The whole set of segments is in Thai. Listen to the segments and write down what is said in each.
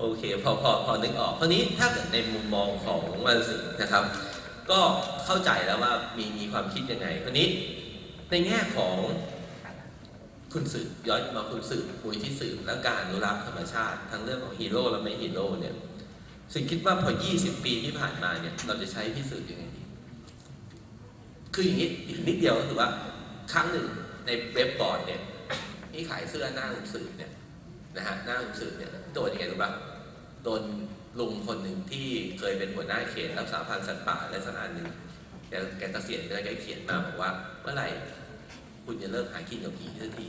โอเคพอพอพอนึกออกคราวนี้ถ้าเกิดในมุมมองของวันศิลป์นะครับ ก็เข้าใจแล้วว่ามีมีความคิดยังไงคราวนี้ในแง่ของคุณสืบย้อนมาคุณสืบปุยที่สืบและการอนุรักษ์ธรรมชาติ ทั้งเรื่องของฮีโร่และไม่ฮีโร่เนี่ยสิงคิดว่าพอ 20 ปีที่ผ่านมาเนี่ยเราจะใช้พี่สืบยังไงดีคืออย่างนี้อีกนิดเดียวก็คือว่าครั้งหนึ่งในเว็บบอร์ดเนี่ยที่ขายเสื้อหน้าคุณสืบเนี่ยนะฮะหน้าคุณสืบเนี่ยโดนยังไงรู้ป่ะ โดนลุงคนหนึ่งที่เคยเป็นหัวหน้าเขตรักษาพันธุ์สัตว์ป่าอะสักอันหนึ่งแกแกเกษียณไปแล้วแกเขียนมาบอกว่าเมื่อไหร่คุณจะเลิกหากินกับผีสักที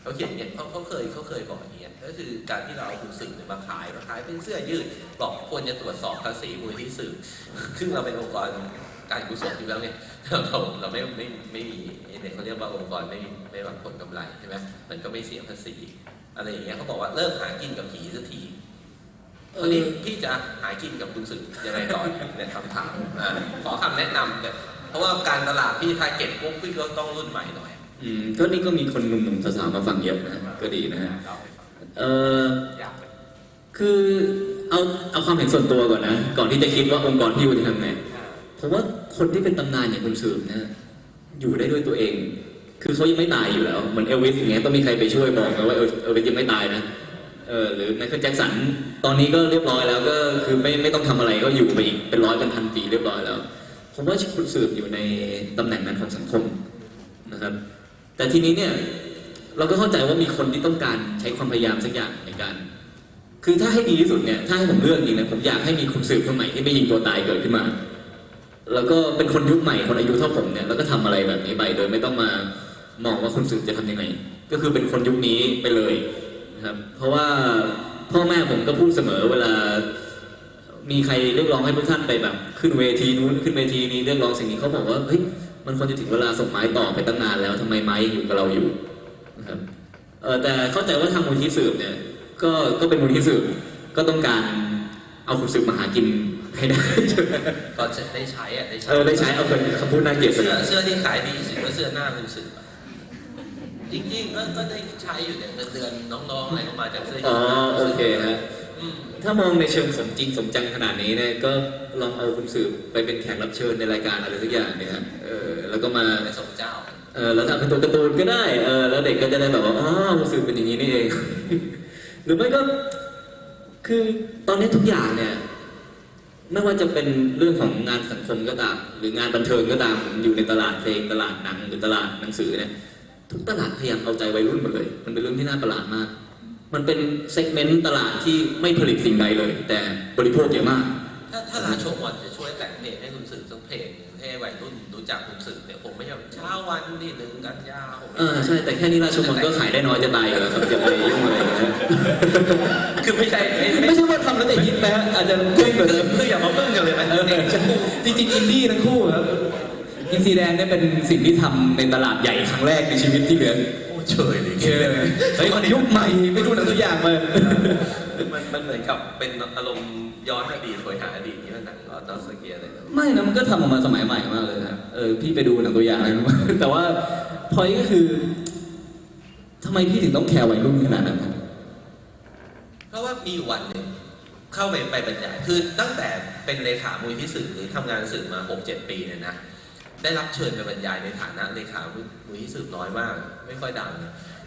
เขาเขียนเงี้ยเขาเขาเคยเขาเคยบอกอย่างเงี้ยก็คือการที่เราเอาคุณสืบเนี่ยมาขายมาขายเป็นเสื้อยืดบอกควรจะตรวจสอบภาษีมูลที่สืบซึ่งเราเป็นองค์กรการกุศลอยู่แล้วเนี่ยเราเราไม่ไม่ไม่มีเนี่ยเขาเรียกว่าองค์กรไม่ไม่หวังผลกำไรใช่ไหมมันก็ไม่เสียภาษีอะไรอย่างเงี้ยเขาบอกว่าเลิกหากินกับผีสักที วันอนี้พี่จะหากินกับคุณสึกยังไงก่อนเนี่ยคำถามอ่าขอคำแนะนำเนี่ยเพราะว่าการตลาดพี่ทาร์เก็ตพวกพี่ก็ต้องรุ่นใหม่หน่อยอืมก็นี่ก็มีคนหนุ่มๆสาวๆมาฟังเยอะนะก็ดีนะฮะเออคือเอาเอาความเห็นส่วนตัวก่อนนะ ก่อนที่จะคิดว่าองค์กรพี่ควรจะทำไงผมว่าคนที่เป็นตำนานอย่างคุณสืบเนี่ยอยู่ได้ด้วยตัวเอง คือเขายังไม่ตายอยู่แล้วเหมือนเอลวิสอย่างเงี้ยต้องมีใครไปช่วยบอกนะว่าเอลเอลวิสยังไม่ตายนะ เออหรือไมเคิลแจ็คสันตอนนี้ก็เรียบร้อยแล้วก็คือไม่ไม่ต้องทำอะไรก็อยู่ไปอีกเป็นร้อยเป็นพันปีเรียบร้อยแล้ว ผมว่าคุณสืบอยู่ในตำแหน่งนั้นของสังคมนะครับ แต่ทีนี้เนี่ยเราก็เข้าใจว่ามีคนที่ต้องการใช้ความพยายามสักอย่างในการ คือถ้าให้ดีที่สุดเนี่ยถ้าให้ผมเลือกจริงนะผมอยากให้มีคุณสืบคนใหม่ที่ไม่ยิงตัวตายเกิดขึ้นมา แล้วก็เป็นคนยุคใหม่คนอายุเท่าผมเนี่ยแล้วก็ทำอะไรแบบนี้ไปโดยไม่ต้องมามองว่าคุณสืบจะทำยังไง ก็คือเป็นคนยุคนี้ไปเลย ครับ เพราะว่าพ่อแม่ผมก็พูดเสมอเวลา มีใครเรียกร้องให้พวกท่านไปแบบ ขึ้นเวทีนู้นขึ้นเวทีนี้เรียกร้องสิ่งนี้เขาบอกว่าเฮ้ยมันควรจะถึงเวลาส่งไม้ต่อไปตั้งนานแล้วทำไมไม้ยังอยู่กับเราอยู่นะครับเออแต่เข้าใจว่าทางมูลที่สืบเนี่ยก็ก็เป็นมูลที่สืบก็ต้องการเอาคุณสืบมาหากินให้ได้ก็จะได้ใช้อะได้ใช้เออได้ใช้เอาคนคำพูดน่าเกลียดไปเสื้หอน่อยเสื้อที่ขายดีที่สุดก็เสื้อหน้าคุณสึกอะ จริงๆก็ก็ได้ใช้อยู่เนี่ยเงินเดือนน้องๆอะไรก็มาจากเสื้อยือ๋อดโอเคฮะอืม ถ้ามองในเชิงสมจริงสมจังขนาดนี้เนี่ยก็ลองเอาคุณสืบไปเป็นแขกรับเชิญในรายการอะไรสักอย่างเนี่ยฮะเออแล้วก็มาไปส่งเจ้า เออแล้วทำเป็นตัวการ์ตูนก็ได้เออแล้วเด็กก็จะได้แบบว่าอ๋อรู้สึกเป็นอย่างนี้นี่เอง หรือไม่ก็ คือตอนนี้ทุกอย่างเนี่ย ไม่ว่าจะเป็นเรื่องของงานสังคมก็ตาม หรืองานบันเทิงก็ตามผมอยู่ในตลาดเพลงตลาดหนังหรือตลาดหนังสือเนี่ย ทุกตลาดพยายามเอาใจวัยรุ่นหมดเลย มันเป็นเรื่องที่น่าประหลาดมาก มันเป็นเซกเมนต์ตลาดที่ไม่ผลิตสิ่งใดเลย แต่บริโภคเยอะมาก ถ้าถ้าร้านโชว์บอลจะช่วยแต่งเพลงให้คุณสึกสักเพลงหนึ่งให้วัยรุ่นรู้จักคุณสึกเนี่ยผมไม่ใช่แบบเช้าวันที่หนึ่งกันยาผมไม่เออใช่แต่แค่นี้ราชมนก็ขายได้น้อยจะตายอยู่แล้วครับอย่าไปยุ่งอะไรอย่างเงี้ยคือไม่ใช่ไม่ไม่ไม่ใช่ว่าทำแล้วแต่ยิดนะฮะอาจจะเก่งกว่าเดิมคืออย่ามาพึ่งกันเลยมันเออใช่จริงๆอินดี้ทั้งคู่ครับ อินซีแดงเนี่ยเป็นสิ่งที่ทำในตลาดใหญ่ครั้งแรกในชีวิตที่เหลือโอ้เฉยเลยเออเฮ้ยมันยุคใหม่ไปดูหนังตัวอย่างมามันมันเหมือนกับเป็นอารมณ์ย้อนอดีตโหยหาอดีตที่มันหนังออตอสเกียอะไรนะไม่นะมันก็ทำออกมาสมัยใหม่มากเลยนะเออพี่ไปดูหนังตัวอย่างอะไรมาแต่ว่าพอยก็คือทำไมพี่ถึงต้องแคร์วัยรุ่นขนาดนั้นครับเพราะว่ามีอยู่วันหนึ่งเข้าไปไปบรรยายคือตั้งแต่เป็นเลขามูลที่สื่อหรือทำงานสื่อมา6-7ปีเนี่ยนะ ได้รับเชิญไปบรรยายในฐานะเลขามูลที่สื่อน้อยมาก ไม่ค่อยดัง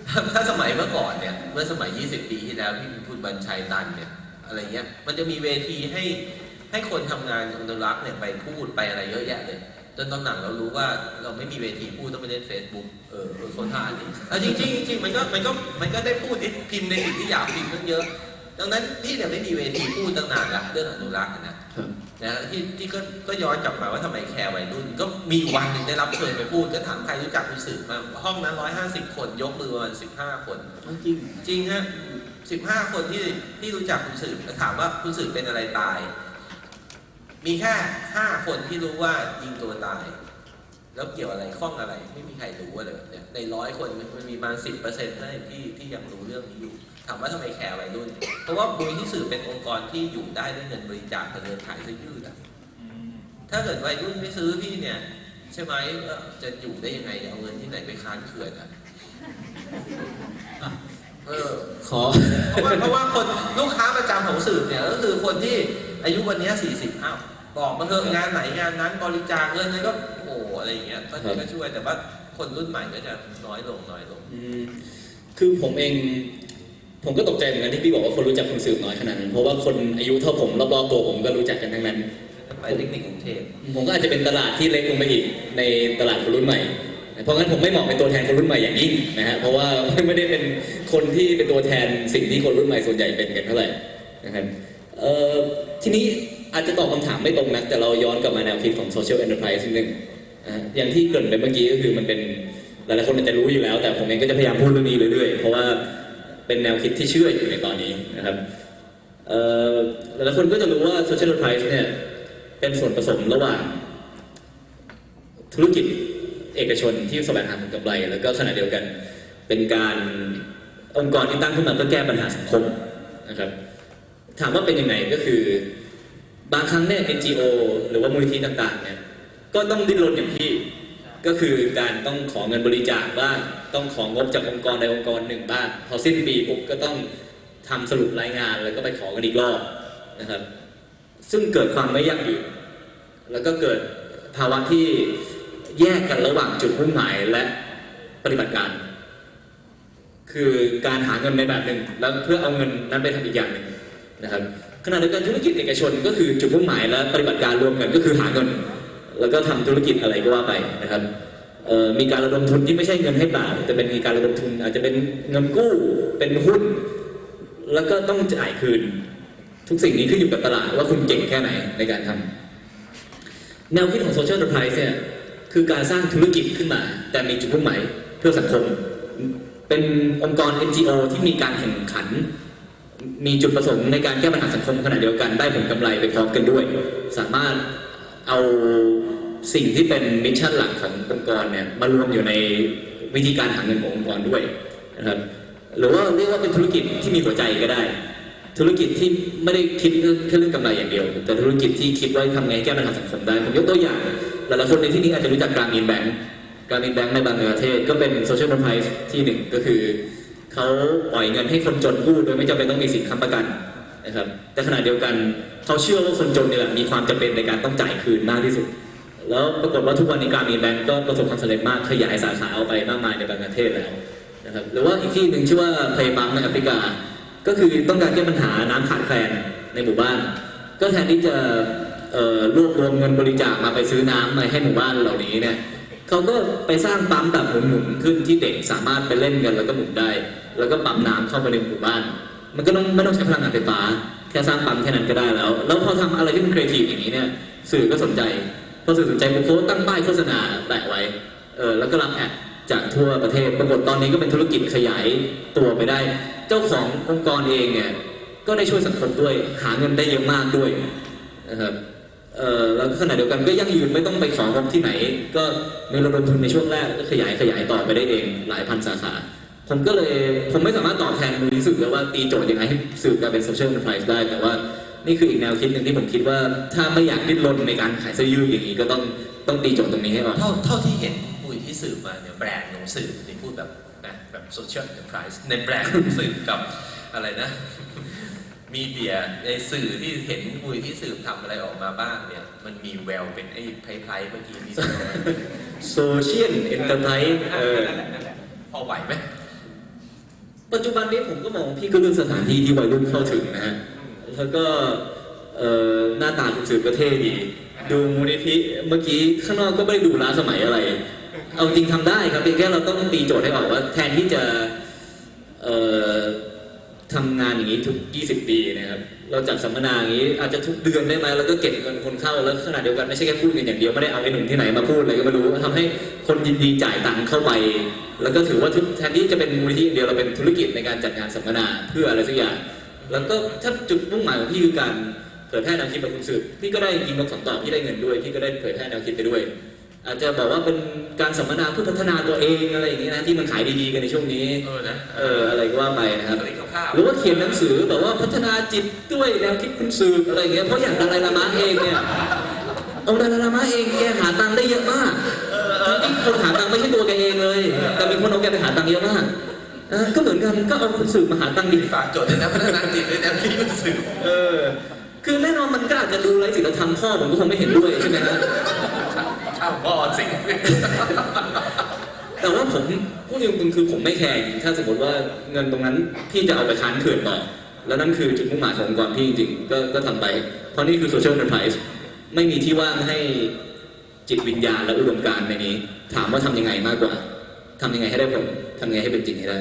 ถ้าถ้าสมัยเมื่อก่อนเนี่ย เมื่อสมัย 20 ปีที่แล้วที่มีคุณบัญชัยตันเนี่ยอะไรเงี้ย มันจะมีเวทีให้ให้คนทำงานอนุรักษ์เนี่ยไปพูดไปอะไรเยอะแยะเลยจนตอนหลังเรารู้ว่าเราไม่มีเวทีพูดต้องไปเล่นเฟซบุ๊กเออเออโคตรท่าดิเอาจริงจริงจริงมันก็มันก็มันก็ได้พูดพิมพ์ในสิ่งที่อยากพิมพ์ตั้งเยอะ ดังนั้นพี่เนี่ยไม่มีเวทีพูดตั้งนานละเรื่องอนุรักษ์อะ นะครับนะที่ที่ก็ก็ย้อนกลับมาว่าทำไมแคร์วัยรุ่น ก็มีอยู่วันหนึ่งได้รับเชิญไปพูดก็ถามใครรู้จักคุณสื่อมาห้องนั้นร้อยห้าสิบคนยกมือประมาณสิบห้าคนจริงจริงฮะสิบห้าคนที่ที่รู้จักคุณสืบถามว่าคุณสืบเป็นอะไรตาย มีแค่ห้าคนที่รู้ว่ายิงตัวตาย แล้วเกี่ยวอะไรข้องอะไรไม่มีใครรู้อะไรแบบเนี้ยในร้อยคนมันมันมีประมาณสิบเปอร์เซ็นต์ที่ที่ยังรู้เรื่องนี้อยู่ ถามว่าทำไมแคร์วัยรุ่น เพราะว่าบุญที่สื่อเป็นองค์กรที่อยู่ได้ด้วยเงินบริจาคกับเงินขายเสื้อยืดอะถ้าเกิดวัยรุ่นไม่ซื้อพี่เนี่ย ใช่ไหมเอ่อจะอยู่ได้ยังไงเอาเงินที่ไหนไปค้านเขื่อนอะเออขอเพราะว่าเพราะว่าคนลูกค้าคือคนที่อายุวันเนี้สี่สิบอ้าวบอกมาเถอะงานไหนงานนั้นบริจาคเงินนั้นก็โอ้โหอะไรอย่างเงี้ยก็ครับก็ช่วยแต่ว่าคนรุ่นใหม่ก็จะน้อยลงน้อยลงอืมคือผมเองผมก็ตกใจเหมือนกันที่พี่บอกว่าคนรู้จักคุณสืบน้อยขนาดนั้นเพราะว่าคนอายุเท่าผมรอบๆตัวผมก็รู้จักกันทั้งนั้นไปเทคนิคกรุงเทพผมก็อาจจะเป็นตลาดที่เล็กลงไปอีกในตลาดคนรุ่นใหม่ เพราะงั้นผมไม่เหมาะเป็นตัวแทนคนรุ่นใหม่อย่างยิ่งนะฮะเพราะว่าไม่ได้เป็นคนที่เป็นตัวแทนสิ่งที่คนรุ่นใหม่ส่วนใหญ่เป็นกันเท่าไหร่นะครับเอ่อทีนี้อาจจะตอบคำถามไม่ตรงนะแต่เราย้อนกลับมาแนวคิดของ social enterprise นิดนึง อย่างที่เกริ่นไปเมื่อกี้ก็คือมันเป็นหลายๆคนอาจจะรู้อยู่แล้ว แต่ผมเองก็จะพยายามพูดเรื่องนี้เรื่อยๆ เพราะว่าเป็นแนวคิดที่เชื่ออยู่ในตอนนี้นะครับหลายๆคนก็จะรู้ว่า social enterprise เนี่ยเป็นส่วนผสมระหว่างธุรกิจเอกชนที่แสวงหาผลกำไร แล้วก็ขณะเดียวกันเป็นการองค์กรที่ตั้งขึ้นมาเพื่อแก้ปัญหาสังคมนะครับถามว่าเป็นยังไงก็คือบางครั้งเนี่ย NGO หรือว่ามูลนิธิต่างๆเนี่ย ก็ต้องดิ้นรนอย่างที่ ก็คือการต้องขอเงินบริจาคบ้าง ต้องของงบจากองค์กรใดองค์กรหนึ่งบ้าง พอสิ้นปีปุ๊บก็ต้องทำสรุปรายงานแล้วก็ไปขอกันอีกรอบนะครับ ซึ่งเกิดความไม่ยั่งยืน แล้วก็เกิดภาวะที่แยกกันระหว่างจุดมุ่งหมายและปฏิบัติการ คือการหาเงินในแบบหนึ่งแล้วเพื่อเอาเงินนั้นไปทำอีกอย่างหนึ่งนะครับขณะเดียวกันธุรกิจเอกชนก็คือจุดมุ่งหมายและปฏิบัติการรวมกันก็คือหาเงิน แล้วก็ทำธุรกิจอะไรก็ว่าไปนะครับมีการระดมทุนที่ไม่ใช่เงินให้เปล่าแต่เป็นการระดมทุนอาจจะเป็นเงินกู้เป็นหุ้น แล้วก็ต้องจ่ายคืน ทุกสิ่งนี้ขึ้นอยู่กับตลาดว่าคุณเก่งแค่ไหนในการทำแนวคิดของ social enterprise เนี่ยคือการสร้างธุรกิจขึ้นมา แต่มีจุดมุ่งหมายเพื่อสังคม เป็นองค์กร NGO ที่มีการแข่งขัน มีจุดประสงค์ในการแก้ปัญหาสังคมขณะเดียวกันได้ผลกำไรไปพร้อมกันด้วย สามารถ เอาสิ่งที่เป็นมิชชั่นหลักขององค์กรเนี่ยมารวมอยู่ในวิธีการหาเงินขององค์กรด้วยนะครับหรือว่าเรียกว่าเป็นธุรกิจที่มีหัวใจก็ได้ ธุรกิจที่ไม่ได้คิดแค่เรื่องกำไรอย่างเดียว แต่ธุรกิจที่คิดว่าทำไงแก้ปัญหาสังคมได้ผมยกตัวอย่างหลายๆคนในที่นี้อาจจะรู้จักการมินแบงก์การมินแบงก์ในบางประเทศก็เป็นโซเชียล n อนไ r ร s ที่หนึ่งก็คือเขาปล่อยเงินให้คนจนกู้โดยไม่จำเป็นต้องมีสินค้ำประกัน นะครับแต่ขณะเดียวกันเขาเชื่อว่าคนจนเนี่ยแหละมีความจำเป็นในการต้องจ่ายคืนมากที่สุด แล้วปรากฏว่าทุกวันนี้การมีแบงก์ก็ประสบความสำเร็จมากขยายสาขาออกไปมากมายในบางประเทศแล้วนะครับหรือว่าอีกที่หนึ่งชื่อว่าเพย์บังในแอฟริกา ก็คือต้องการแก้ปัญหาน้ำขาดแคลนในหมู่บ้าน ก็แทนที่จะรวบรวมเงินบริจาคมาไปซื้อน้ำมาให้หมู่บ้านเหล่านี้เนี่ยเขาก็ไปสร้างปั๊มแบบหมุนๆขึ้นที่เด็กสามารถไปเล่นกันแล้วก็หมุนได้ แล้วก็ปั๊มน้ำเข้ามาในหมู่บ้าน มันก็ต้องไม่ต้องใช้พลังงานไฟฟ้าแค่สร้างปั๊มแค่นั้นก็ได้แล้ว แล้วพอทำอะไรที่มันครีเอทีฟอย่างนี้เนี่ยสื่อก็สนใจพอสื่อสนใจปุ๊บเขาตั้งป้ายโฆษณาแปะไว้เออแล้วก็รับแอดจากทั่วประเทศปรากฏตอนนี้ก็เป็นธุรกิจขยายตัวไปได้ เจ้าขององค์กรเองเนี่ยก็ได้ช่วยสังคมด้วยหาเงินได้เยอะมากด้วยนะครับเออแล้วขณะเดียวกันก็ยั่งยืนไม่ต้องไปของบที่ไหน ก็มีระดมทุนในช่วงแรกก็ขยายขยายต่อไปได้เองหลายพันสาขา ผมก็เลยผมไม่สามารถตอบแทนมูลนิธิสื่อได้ว่าตีโจทย์ยังไงให้สื่อกลายเป็นโซเชียล n อน r ร r ร s ได้ แต่ว่านี่คืออีกแนวคิดหนึ่งที่ผมคิดว่า ถ้าไม่อยากดิ้นรนในการขายเสื้อยืดอย่างนี้ก็ต้องต้องตีโจทย์ตรงนี้ให้ออกเท่าเท่าที่เห็นปุยที่สื่อมาเนี่ยแบรนด์ของสื่อที่พูดแบบนะแบบโซเชียล n อน r ร r ร s ในแบรนด์ของสื่อกับอะไรนะมีเดียในสื่อที่เห็นปุยที่สื่อทำอะไรออกมาบ้างเนี่ย มันมีแววเป็นไอ้ไพร์ๆเมื่อกี้นี่โซเชียลเอ็นเตอร์ไพรส์เออนั่นแหละนั่นแหละพอไหวไหม ปัจจุบันนี้ผมก็มองพี่ก็เลือกสถานที่ที่วัยรุ่นเข้าถึงนะฮะแล้วก็เอ่อหน้าตาสื่อก็เท่ดีดูมูลนิธิเมื่อกี้ข้างนอกก็ไม่ได้ดูล้าสมัยอะไร เอาจริงทำได้ครับเพียงแค่เราต้องตีโจทย์ให้ออกว่า แทนที่จะเอ่อ ทำงานอย่างนี้ทุก 20 ปีนะครับ เราจัดสัมมนาอย่างนี้อาจจะทุกเดือนได้ไหมแล้วก็เก็บเงินคนเข้าแล้วขณะเดียวกันไม่ใช่แค่พูดกันอย่างเดียวไม่ได้เอาไอ้หนุ่มที่ไหนมาพูดอะไรก็ไม่รู้ทำให้คนยินดีจ่ายตังค์เข้าไป แล้วก็ถือว่าทุกแทนที่จะเป็นมูลนิธิอย่างเดียวเราเป็นธุรกิจในการจัดงานสัมมนาเพื่ออะไรสักอย่าง แล้วก็ถ้าจุดมุ่งหมายของพี่คือการเผยแพร่แนวคิดแบบคุณสืบพี่ก็ได้ยิงนกสองต่อพี่ได้เงินด้วยพี่ก็ได้เผยแพร่แนวคิดไปด้วย อาจจะบอกว่าเป็นการสัมมนาเพื่อพัฒนาตัวเองอะไรอย่างนี้นะที่มันขายดีๆกันในช่วงนี้เออนะเอออะไรก็ว่าไปนะครับ ตัวนี้คร่าวหรือว่าเขียนหนังสือแบบว่าพัฒนาจิตด้วยแนวคิดคุณสืบอะไรอย่างเงี้ยเพราะอย่างดาราลามะเองเนี่ยองค์ดาราลามะเองแกหาตังค์ได้เยอะมากทั้งที่คนหาตังค์ไม่ใช่ตัวแกเองเลย แต่มีคนเอาแกไปหาตังค์เยอะมากอะก็เหมือนกันก็เอาคุณสืบมาหาตังค์ดีๆฝากโจทย์ด้วยนะพัฒนาจิตด้วยนะที่รู้สึกเออ คือแน่นอนมันก็อาจจะดูไร้ศีลธรรมพ่อผมก็คงไม่เห็นด้วยใช่ไหมฮะข้าวพ่อสิ แต่ว่าผมพูดจริงๆคือผมไม่แคร์จริงถ้าสมมติว่าเงินตรงนั้นพี่จะเอาไปค้านเขื่อนต่อแล้วนั่นคือจุดมุ่งหมายขององค์กรพี่จริงๆก็ก็ทำไปเพราะนี่คือโซเชียล n อน r ร r i s e ไม่มีที่ว่างให้จิตวิญญาณและอุดมการณ์ในนี้ ถามว่าทำยังไงมากกว่าทำยังไงให้ได้ผลทำยังไงให้เป็นจริงให้ได้